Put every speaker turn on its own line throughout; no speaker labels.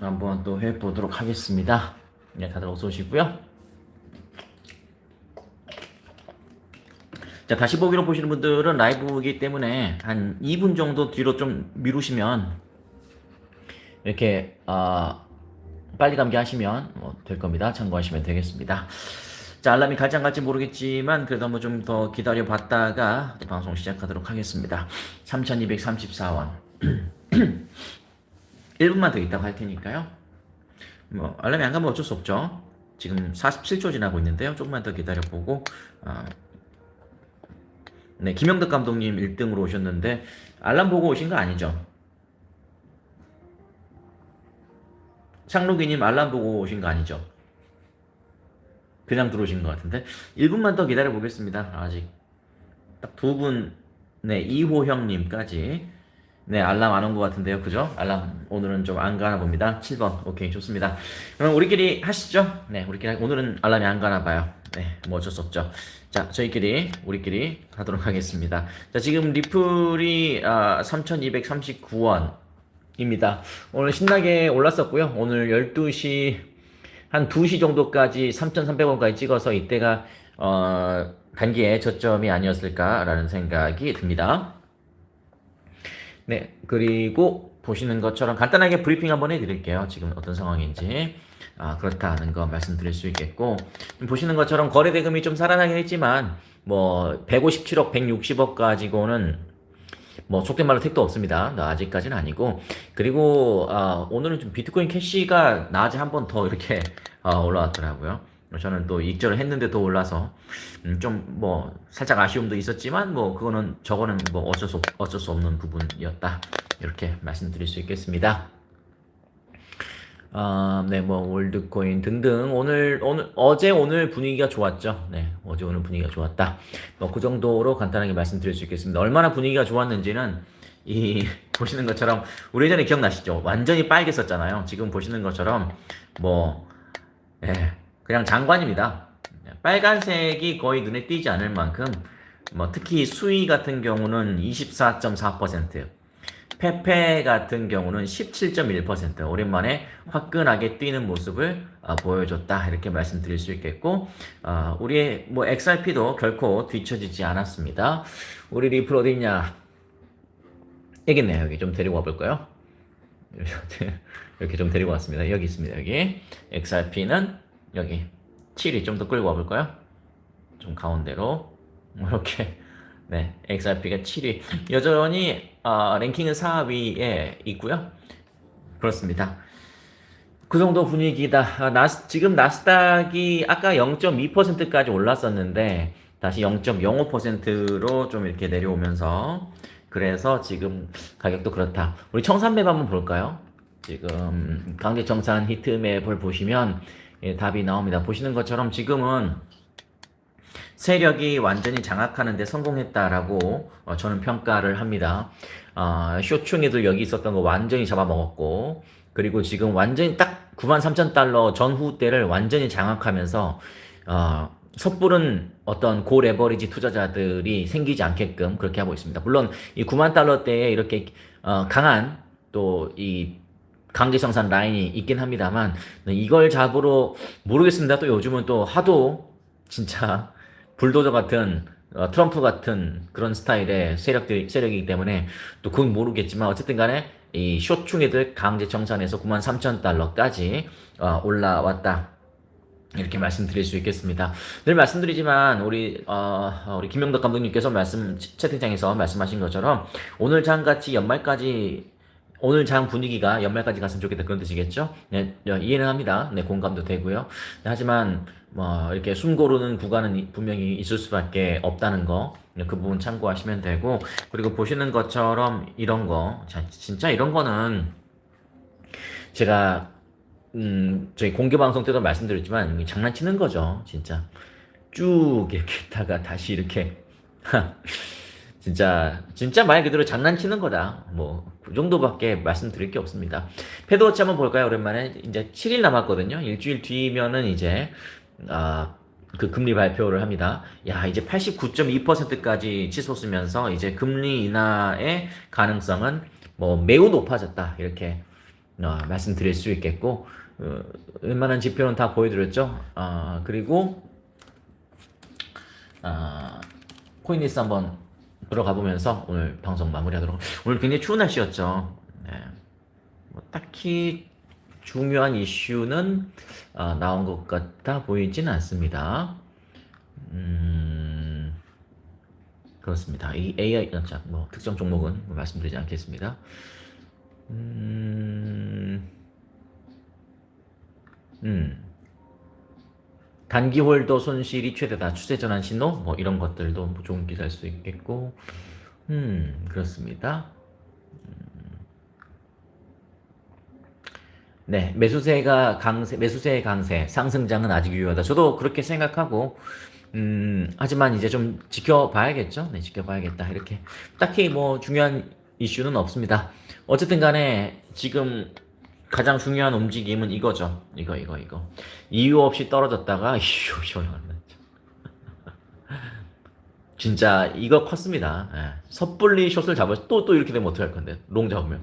한번 또 해보도록 하겠습니다. 네, 다들 어서 오시고요. 자, 다시 보기로 보시는 분들은 라이브이기 때문에 한 2분 정도 뒤로 좀 미루시면 이렇게 아 빨리 감기 하시면 뭐 될 겁니다. 참고하시면 되겠습니다. 자, 알람이 갈지 안 갈지 모르겠지만 그래도 한번 좀 더 기다려 봤다가 방송 시작하도록 하겠습니다. 3234원. 1분만 더 있다고 할 테니까요. 뭐 알람이 안 가면 어쩔 수 없죠. 지금 47초 지나고 있는데요. 조금만 더 기다려 보고 아, 네, 김영덕 감독님 1등으로 오셨는데 알람 보고 오신 거 아니죠? 창록이님 알람 보고 오신 거 아니죠? 그냥 들어오신 것 같은데 1분만 더 기다려 보겠습니다. 아직 딱 두 분, 네 이호형님까지 네 알람 안 온 것 같은데요, 그죠? 알람 오늘은 좀 안 가나 봅니다. 7번, 오케이 좋습니다. 그럼 우리끼리 하시죠. 네, 우리끼리 하- 오늘은 알람이 안 가나 봐요. 네, 뭐 어쩔 수 없죠. 자, 저희끼리 우리끼리 하도록 하겠습니다. 자, 지금 리플이 아, 3,239원. 입니다. 오늘 신나게 올랐었고요. 오늘 12시 한 2시 정도까지 3,300원까지 찍어서 이때가 어, 단기의 저점이 아니었을까라는 생각이 듭니다. 네, 그리고 보시는 것처럼 간단하게 브리핑 한번 해드릴게요. 지금 어떤 상황인지. 아, 그렇다는 거 말씀드릴 수 있겠고, 보시는 것처럼 거래 대금이 좀 살아나긴 했지만, 뭐, 157억, 160억 가지고는 뭐 속된 말로 택도 없습니다. 나 아직까지는 아니고 그리고 아, 오늘은 좀 비트코인 캐시가 낮에 한 번 더 이렇게 아, 올라왔더라고요. 저는 또 익절을 했는데 더 올라서 음, 좀뭐 살짝 아쉬움도 있었지만 뭐 그거는 저거는 뭐 어쩔 수 없, 어쩔 수 없는 부분이었다 이렇게 말씀드릴 수 있겠습니다. 아, 네, 뭐 월드코인 등등 오늘 오늘 어제 오늘 분위기가 좋았죠. 네, 어제 오늘 분위기가 좋았다. 뭐 그 정도로 간단하게 말씀드릴 수 있겠습니다. 얼마나 분위기가 좋았는지는 이 보시는 것처럼 우리 예전에 기억나시죠? 완전히 빨개졌잖아요. 지금 보시는 것처럼 뭐 예, 그냥 장관입니다. 빨간색이 거의 눈에 띄지 않을 만큼 뭐 특히 수위 같은 경우는 24.4%, 페페 같은 경우는 17.1% 오랜만에 화끈하게 뛰는 모습을 아, 보여줬다 이렇게 말씀드릴 수 있겠고 아, 우리의 뭐 XRP도 결코 뒤처지지 않았습니다. 우리 리플 어디 있냐? 여기 있네요. 여기 좀 데리고 와볼까요? 이렇게 좀 데리고 왔습니다. 여기 있습니다. 여기 XRP는 여기 7위 좀더 끌고 와볼까요? 좀 가운데로 이렇게 네 XRP가 7위 여전히 어, 랭킹은 4위에 있고요. 그렇습니다. 그 정도 분위기다. 아, 나스, 지금 나스닥이 아까 0.2%까지 올랐었는데 다시 0.05%로 좀 이렇게 내려오면서 그래서 지금 가격도 그렇다. 우리 청산맵 한번 볼까요? 지금 강제 청산 히트맵을 보시면 예, 답이 나옵니다. 보시는 것처럼 지금은 세력이 완전히 장악하는데 성공했다라고 어, 저는 평가를 합니다. 어, 쇼충이들 여기 있었던 거 완전히 잡아먹었고 그리고 지금 완전히 딱 93,000달러 전후 때를 완전히 장악하면서 어, 섣부른 어떤 고 레버리지 투자자들이 생기지 않게끔 그렇게 하고 있습니다. 물론 이 9만 달러대에 이렇게 어, 강한 또 이 강제성산 라인이 있긴 합니다만 이걸 잡으러 모르겠습니다. 또 요즘은 또 하도 진짜 불도저 같은 어, 트럼프 같은 그런 스타일의 세력들 세력이기 때문에 또 그건 모르겠지만 어쨌든 간에 이 쇼충이들 강제 9만 3천 달러까지 어, 올라왔다. 이렇게 말씀드릴 수 있겠습니다. 늘 말씀드리지만 우리 어, 우리 김영덕 감독님께서 말씀 채팅창에서 말씀하신 것처럼 오늘 장같이 연말까지 오늘 장 분위기가 연말까지 갔으면 좋겠다 그런 뜻이겠죠? 네, 어, 이해는 합니다. 네, 공감도 되고요. 네, 하지만 뭐 이렇게 숨 고르는 구간은 이- 분명히 있을 수밖에 없다는 거. 네, 그 부분 참고하시면 되고 그리고 보시는 것처럼 이런 거, 자, 진짜 이런 거는 제가 음, 저희 공개 방송 때도 말씀드렸지만 장난치는 거죠, 진짜. 쭉 이렇게 했다가 다시 이렇게 진짜 진짜 말 그대로 장난치는 거다. 뭐 그 정도밖에 말씀드릴 게 없습니다. 패드워치 한번 볼까요? 오랜만에 이제 7일 남았거든요. 일주일 뒤면은 이제 아, 그 금리 발표를 합니다. 야, 이제 89.2%까지 치솟으면서 이제 금리 인하의 가능성은 뭐 매우 높아졌다. 이렇게 어, 말씀드릴 수 있겠고 어, 웬만한 지표는 다 보여드렸죠. 아 그리고 아 코인리스 한번 들어가 보면서 오늘 방송 마무리하도록. 오늘 굉장히 추운 날씨였죠. 네. 뭐 딱히 중요한 이슈는 아, 나온 것 같아 보이지는 않습니다. 음, 그렇습니다. 이 AI, 자, 뭐 특정 종목은 뭐 말씀드리지 않겠습니다. 음, 음. 단기 홀더 손실이 최대다. 추세 전환 신호 뭐 이런 것들도 뭐 좋은 기사일 수 있겠고, 음 그렇습니다. 음. 네 매수세가 강세, 매수세의 강세, 상승장은 아직 유효하다. 저도 그렇게 생각하고, 음 하지만 이제 좀 지켜봐야겠죠. 네 지켜봐야겠다. 이렇게 딱히 뭐 중요한 이슈는 없습니다. 어쨌든 간에 지금 가장 중요한 움직임은 이거죠. 이거 이거 이거. 이유 없이 떨어졌다가 없이 올라간다. 진짜 이거 컸습니다. 예. 섣불리 숏을 잡아서 또 또 이렇게 되면 어떡할 건데? 롱 잡으면.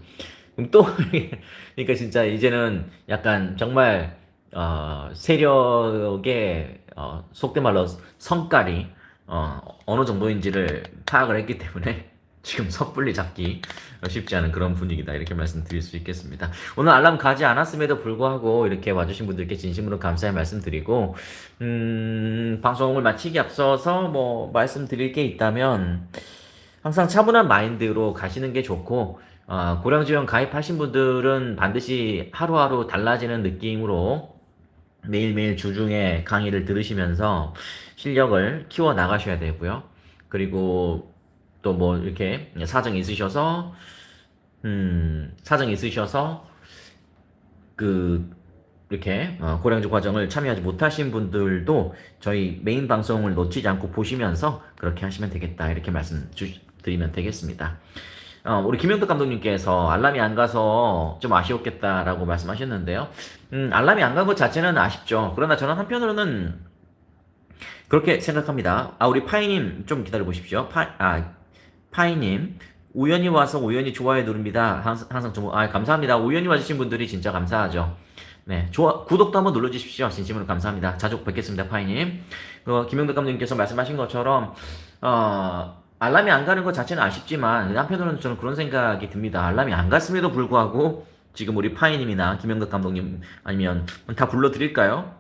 그럼 또 그러니까 진짜 이제는 약간 정말 어, 세력의 어, 속된 말로 성깔이 어, 어느 정도인지를 파악을 했기 때문에 지금 섣불리 잡기 쉽지 않은 그런 분위기다 이렇게 말씀드릴 수 있겠습니다. 오늘 알람 가지 않았음에도 불구하고 이렇게 와주신 분들께 진심으로 감사의 말씀드리고 음, 방송을 마치기 앞서서 뭐 말씀드릴 게 있다면 항상 차분한 마인드로 가시는 게 좋고 어, 고량지원 가입하신 분들은 반드시 하루하루 달라지는 느낌으로 매일매일 주중에 강의를 들으시면서 실력을 키워 나가셔야 되고요. 그리고 또 뭐 이렇게 사정이 있으셔서 음 사정이 있으셔서 그 이렇게 어, 고량주 과정을 참여하지 못하신 분들도 저희 메인 방송을 놓치지 않고 보시면서 그렇게 하시면 되겠다 이렇게 말씀 주, 드리면 되겠습니다. 어, 우리 김영덕 감독님께서 알람이 안 가서 좀 아쉬웠겠다라고 말씀하셨는데요. 음, 알람이 안 간 것 자체는 아쉽죠. 그러나 저는 한편으로는 그렇게 생각합니다. 아, 우리 파이님 좀 기다려 보십시오. 파, 아, 파이님. 우연히 와서 우연히 좋아요 누릅니다. 항상, 항상 좀, 아, 감사합니다. 우연히 와주신 분들이 진짜 감사하죠. 네, 좋아, 구독도 한번 눌러주십시오. 진심으로 감사합니다. 자주 뵙겠습니다, 파이님. 그, 김영덕 감독님께서 말씀하신 것처럼, 어, 알람이 안 가는 것 자체는 아쉽지만, 한편으로는 저는 그런 생각이 듭니다. 알람이 안 갔음에도 불구하고, 지금 우리 파이님이나 김영덕 감독님, 아니면 다 불러드릴까요?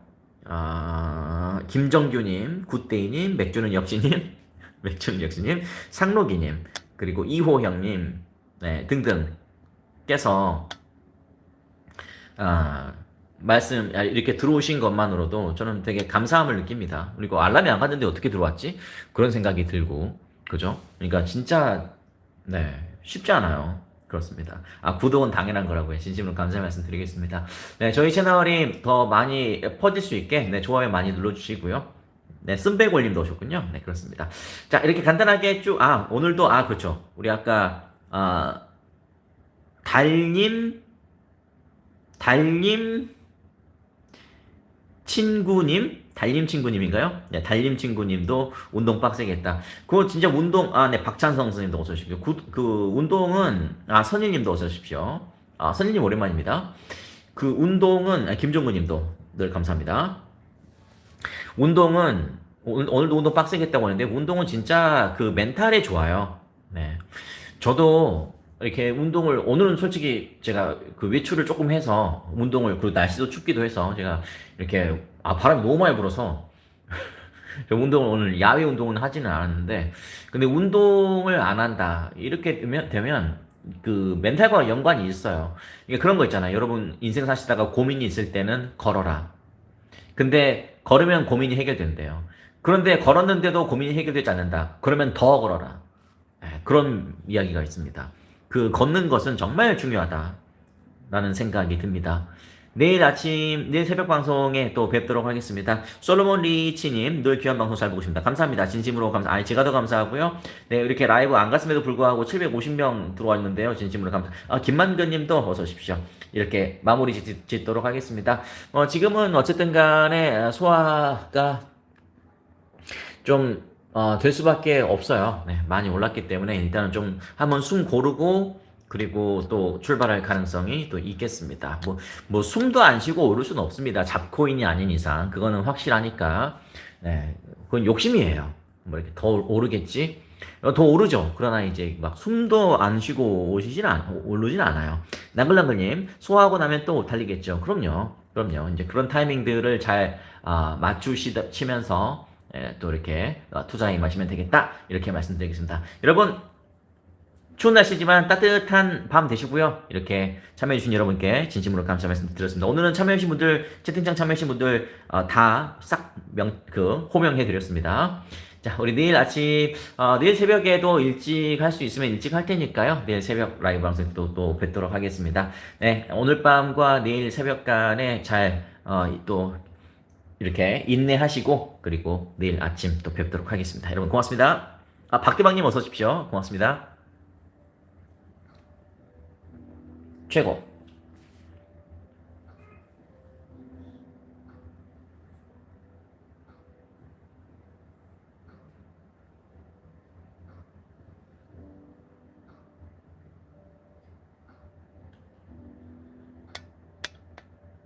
아, 김정규님, 굿데이님, 맥주는 역시님, 맥주는 역시님, 상록이님, 그리고 이호 형님, 네, 등등, 께서, 아, 말씀, 아, 이렇게 들어오신 것만으로도 저는 되게 감사함을 느낍니다. 그리고 알람이 안 갔는데 어떻게 들어왔지? 그런 생각이 들고, 그죠? 그러니까 진짜, 네, 쉽지 않아요. 그렇습니다. 아, 구독은 당연한 거라고요. 진심으로 감사 말씀 드리겠습니다. 네, 저희 채널이 더 많이 퍼질 수 있게, 네, 좋아요 많이 눌러주시고요. 네, 쓴백올님도 오셨군요. 네, 그렇습니다. 자, 이렇게 간단하게 쭉, 아, 오늘도, 아, 그렇죠. 우리 아까, 아, 달님, 달님, 친구님, 달님 친구님인가요? 네, 달님 친구님도 운동 빡세겠다. 그거 진짜 운동, 아, 네, 박찬성 선생님도 어서 오십시오. 그, 그 운동은, 아, 선희님도 어서 오십시오. 아, 선희님 오랜만입니다. 그 운동은, 아, 김종구 님도 늘 감사합니다. 운동은, 오늘, 오늘도 운동 빡세겠다고 하는데, 운동은 진짜 그 멘탈에 좋아요. 네. 저도 이렇게 운동을 오늘은 솔직히 제가 그 외출을 조금 해서 운동을 그리고 날씨도 춥기도 해서 제가 이렇게 아 바람이 너무 많이 불어서 저 운동을 오늘 야외 운동은 하지는 않았는데 근데 운동을 안 한다 이렇게 되면 되면 그 멘탈과 연관이 있어요. 이게 그런 거 있잖아요. 여러분 인생 사시다가 고민이 있을 때는 걸어라. 근데 걸으면 고민이 해결된대요. 그런데 걸었는데도 고민이 해결되지 않는다. 그러면 더 걸어라. 네, 그런 이야기가 있습니다. 그 걷는 것은 정말 중요하다. 라는 생각이 듭니다. 내일 아침, 내일 새벽 방송에 또 뵙도록 하겠습니다. 솔로몬 리치님, 늘 귀한 방송 잘 보고 있습니다. 감사합니다. 진심으로 감사, 아니, 제가 더 감사하고요. 네, 이렇게 라이브 안 갔음에도 불구하고 750명 들어와 있는데요. 진심으로 감사, 아, 김만근 님도 어서 오십시오. 이렇게 마무리 짓, 짓도록 하겠습니다. 어, 지금은 어쨌든 간에 소화가 좀 어, 될 수밖에 없어요. 네, 많이 올랐기 때문에 일단은 좀 한번 숨 고르고 그리고 또 출발할 가능성이 또 있겠습니다. 뭐, 뭐 숨도 안 쉬고 오를 수는 없습니다. 잡코인이 아닌 이상 그거는 확실하니까 네, 그건 욕심이에요. 뭐 이렇게 더 오르겠지? 어, 더 오르죠. 그러나 이제 막 숨도 안 쉬고 오시진 않, 오르진 않아요. 나글나글님 소화하고 나면 또 달리겠죠. 그럼요. 그럼요. 이제 그런 타이밍들을 잘 아, 맞추시면서 예, 또 이렇게 어, 투자에 임하시면 되겠다. 이렇게 말씀드리겠습니다. 여러분 추운 날씨지만 따뜻한 밤 되시고요. 이렇게 참여해주신 여러분께 진심으로 감사 말씀 드렸습니다. 오늘은 참여해주신 분들, 채팅창 참여해주신 분들 어, 다싹 명, 그, 호명해드렸습니다. 자, 우리 내일 아침, 어, 내일 새벽에도 일찍 할 수 있으면 일찍 할 테니까요. 내일 새벽 라이브 방송 또, 또 뵙도록 하겠습니다. 네, 오늘 밤과 내일 새벽 간에 잘, 어, 또, 이렇게 인내하시고, 그리고 내일 아침 또 뵙도록 하겠습니다. 여러분 고맙습니다. 아, 박대방님 어서 오십시오. 고맙습니다. 최고.